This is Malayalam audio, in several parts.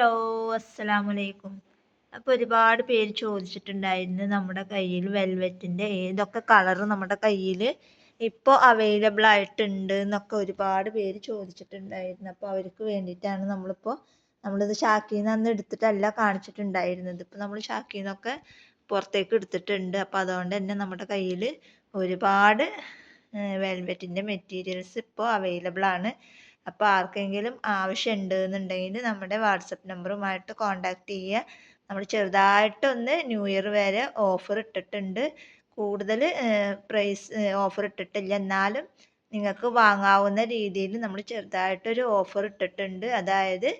ഹലോ അസ്സലാമലൈക്കും അപ്പോൾ ഒരുപാട് പേര് ചോദിച്ചിട്ടുണ്ടായിരുന്നു നമ്മുടെ കയ്യിൽ വെൽവെറ്റിന്റെ ഏതൊക്കെ കളറ് നമ്മുടെ കയ്യിൽ ഇപ്പോൾ അവൈലബിൾ ആയിട്ടുണ്ട് എന്നൊക്കെ ഒരുപാട് പേര് ചോദിച്ചിട്ടുണ്ടായിരുന്നു. അപ്പോൾ അവർക്ക് വേണ്ടിയിട്ടാണ് നമ്മളിപ്പോൾ നമ്മളിത് ഷാക്കിൽ നിന്ന് അന്ന് എടുത്തിട്ടല്ല കാണിച്ചിട്ടുണ്ടായിരുന്നത്. ഇപ്പോൾ നമ്മൾ ഷാക്കിൽ നിന്നൊക്കെ പുറത്തേക്ക് എടുത്തിട്ടുണ്ട്. അപ്പോൾ അതുകൊണ്ട് തന്നെ നമ്മുടെ കയ്യിൽ ഒരുപാട് വെൽവെറ്റിന്റെ മെറ്റീരിയൽസ് ഇപ്പോൾ അവൈലബിൾ ആണ്. അപ്പോൾ ആർക്കെങ്കിലും ആവശ്യമുണ്ട് എന്നുണ്ടെങ്കിൽ നമ്മുടെ വാട്സപ്പ് നമ്പറുമായിട്ട് കോൺടാക്റ്റ് ചെയ്യുക. നമ്മൾ ചെറുതായിട്ടൊന്ന് ന്യൂ ഇയർ വരെ ഓഫർ ഇട്ടിട്ടുണ്ട്. കൂടുതൽ പ്രൈസ് ഓഫർ ഇട്ടിട്ടില്ല. എന്നാലും നിങ്ങൾക്ക് വാങ്ങാവുന്ന രീതിയിൽ നമ്മൾ ചെറുതായിട്ടൊരു ഓഫർ ഇട്ടിട്ടുണ്ട്. അതായത്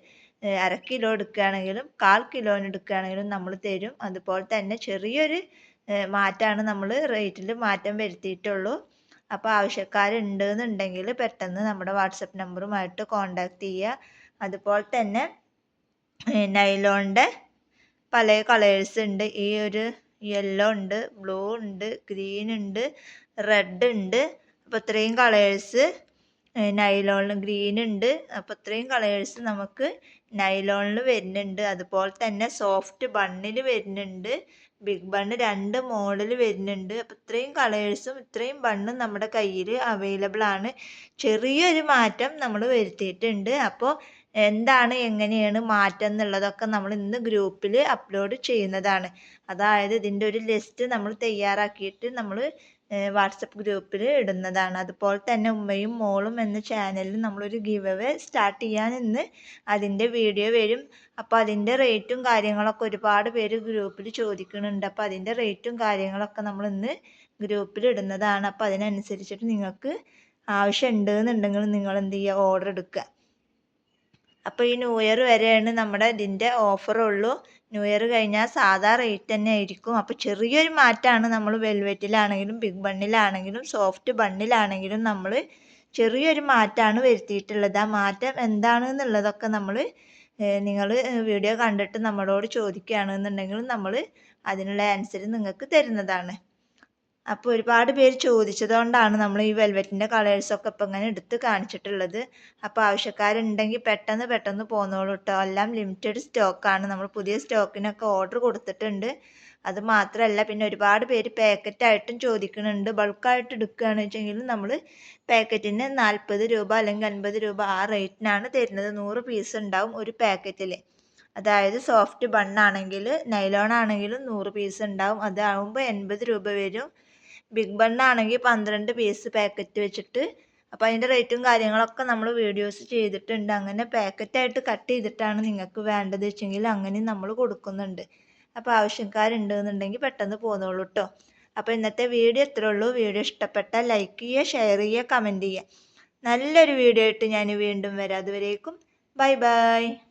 അര കിലോ എടുക്കുകയാണെങ്കിലും കാൽ കിലോന് എടുക്കുകയാണെങ്കിലും നമ്മൾ തരും. അതുപോലെ തന്നെ ചെറിയൊരു മാറ്റമാണ് നമ്മൾ റേറ്റിൽ മാറ്റം വരുത്തിയിട്ടുള്ളൂ. അപ്പോൾ ആവശ്യക്കാരുണ്ട് എന്നുണ്ടെങ്കിൽ പെട്ടെന്ന് നമ്മുടെ വാട്സപ്പ് നമ്പറുമായിട്ട് കോണ്ടാക്ട് ചെയ്യുക. അതുപോലെ തന്നെ നൈലോണിന്റെ പല കളേഴ്സ് ഉണ്ട്. ഈ ഒരു യെല്ലോ ഉണ്ട് ബ്ലൂ ഉണ്ട് ഗ്രീൻ ഉണ്ട് റെഡ് ഉണ്ട്. അപ്പോൾ ഇത്രയും കളേഴ്സ് നൈലോണിൽ ഗ്രീൻ ഉണ്ട്. അപ്പോൾ ഇത്രയും കളേഴ്സ് നമുക്ക് നൈലോണിൽ വരുന്നുണ്ട്. അതുപോലെ തന്നെ സോഫ്റ്റ് ബണ്ണിൽ വരുന്നുണ്ട്. ബിഗ് ബണ്ണ് രണ്ട് മോഡൽ വരുന്നുണ്ട്. അപ്പോൾ ഇത്രയും കളേഴ്സും ഇത്രയും ബണ്ണും നമ്മുടെ കയ്യിൽ അവൈലബിൾ ആണ്. ചെറിയൊരു മാറ്റം നമ്മൾ വരുത്തിയിട്ടുണ്ട്. അപ്പോൾ എന്താണ് എങ്ങനെയാണ് മാറ്റം എന്നുള്ളതൊക്കെ നമ്മൾ ഇന്ന് ഗ്രൂപ്പിൽ അപ്ലോഡ് ചെയ്യുന്നതാണ്. അതായത് ഇതിന്റെ ഒരു ലിസ്റ്റ് നമ്മൾ തയ്യാറാക്കിയിട്ട് നമ്മൾ വാട്സപ്പ് ഗ്രൂപ്പിൽ ഇടുന്നതാണ്. അതുപോലെ തന്നെ ഉമ്മയും മോളും എന്ന ചാനലിൽ നമ്മളൊരു ഗിവ് അവേ സ്റ്റാർട്ട് ചെയ്യാൻ ഇന്ന് അതിന്റെ വീഡിയോ വരും അപ്പോൾ അതിന്റെ റേറ്റും കാര്യങ്ങളൊക്കെ ഒരുപാട് പേര് ഗ്രൂപ്പിൽ ചോദിക്കുന്നുണ്ട്. അപ്പോൾ അതിന്റെ റേറ്റും കാര്യങ്ങളൊക്കെ നമ്മൾ ഇന്ന് ഗ്രൂപ്പിൽ ഇടുന്നതാണ്. അപ്പോൾ അതിനനുസരിച്ചിട്ട് നിങ്ങൾക്ക് ആവശ്യം ഉണ്ടെന്നുണ്ടെങ്കിൽ നിങ്ങൾ എന്ത് ചെയ്യുക? ഓർഡർ എടുക്കുക. അപ്പോൾ ഈ ന്യൂ ഇയർ വരെയാണ് നമ്മുടെ ഇതിന്റെ ഓഫർ ഉള്ളൂ. ന്യൂ ഇയർ കഴിഞ്ഞാൽ സാധാ റേറ്റ് തന്നെ ആയിരിക്കും. അപ്പോൾ ചെറിയൊരു മാറ്റമാണ് നമ്മൾ വെൽവെറ്റിലാണെങ്കിലും ബിഗ് ബണ്ണിലാണെങ്കിലും സോഫ്റ്റ് ബണ്ണിലാണെങ്കിലും നമ്മൾ ചെറിയൊരു മാറ്റമാണ് വരുത്തിയിട്ടുള്ളത്. ആ മാറ്റം എന്താണെന്നുള്ളതൊക്കെ നമ്മൾ നിങ്ങൾ വീഡിയോ കണ്ടിട്ട് നമ്മളോട് ചോദിക്കുകയാണെന്നുണ്ടെങ്കിൽ നമ്മൾ അതിനുള്ള ആൻസർ നിങ്ങൾക്ക് തരുന്നതാണ്. അപ്പോൾ ഒരുപാട് പേര് ചോദിച്ചതുകൊണ്ടാണ് നമ്മൾ ഈ വെൽവെറ്റിന്റെ കളേഴ്സൊക്കെ ഇപ്പം ഇങ്ങനെ എടുത്ത് കാണിച്ചിട്ടുള്ളത്. അപ്പോൾ ആവശ്യക്കാരുണ്ടെങ്കിൽ പെട്ടെന്ന് പെട്ടെന്ന് പോന്നോളൂ കേട്ടോ എല്ലാം ലിമിറ്റഡ് സ്റ്റോക്കാണ്. നമ്മൾ പുതിയ സ്റ്റോക്കിനൊക്കെ ഓർഡർ കൊടുത്തിട്ടുണ്ട്. അത് മാത്രമല്ല പിന്നെ ഒരുപാട് പേര് പാക്കറ്റായിട്ടും ചോദിക്കുന്നുണ്ട്. ബൾക്കായിട്ട് എടുക്കുകയാണെന്ന് വെച്ചെങ്കിൽ നമ്മൾ പാക്കറ്റിന് നാൽപ്പത് രൂപ അല്ലെങ്കിൽ അൻപത് രൂപ ആ റേറ്റിനാണ് തരുന്നത്. നൂറ് പീസ് ഉണ്ടാവും ഒരു പാക്കറ്റിൽ അതായത് സോഫ്റ്റ് ബണ്ണാണെങ്കിൽ നൈലോൺ ആണെങ്കിലും നൂറ് പീസ് ഉണ്ടാവും. അതാവുമ്പോൾ എൺപത് രൂപ വരും. ബിഗ് ബണ്ണാണെങ്കിൽ പന്ത്രണ്ട് പീസ് പാക്കറ്റ് വെച്ചിട്ട് അപ്പോൾ അതിന്റെ റേറ്റും കാര്യങ്ങളൊക്കെ നമ്മൾ വീഡിയോസ് ചെയ്തിട്ടുണ്ട്. അങ്ങനെ പാക്കറ്റായിട്ട് കട്ട് ചെയ്തിട്ടാണ് നിങ്ങൾക്ക് വേണ്ടത് വെച്ചെങ്കിൽ അങ്ങനെ നമ്മൾ കൊടുക്കുന്നുണ്ട്. അപ്പോൾ ആവശ്യക്കാരുണ്ട് എന്നുണ്ടെങ്കിൽ പെട്ടെന്ന് പോന്നോളൂ കേട്ടോ അപ്പോൾ ഇന്നത്തെ വീഡിയോ ഇത്രേ ഉള്ളൂ. വീഡിയോ ഇഷ്ടപ്പെട്ടാൽ ലൈക്ക് ചെയ്യുക ഷെയർ ചെയ്യുക കമന്റ് ചെയ്യുക. നല്ലൊരു വീഡിയോ ആയിട്ട് ഞാൻ വീണ്ടും വരാം. അതുവരേക്കും ബൈ ബൈ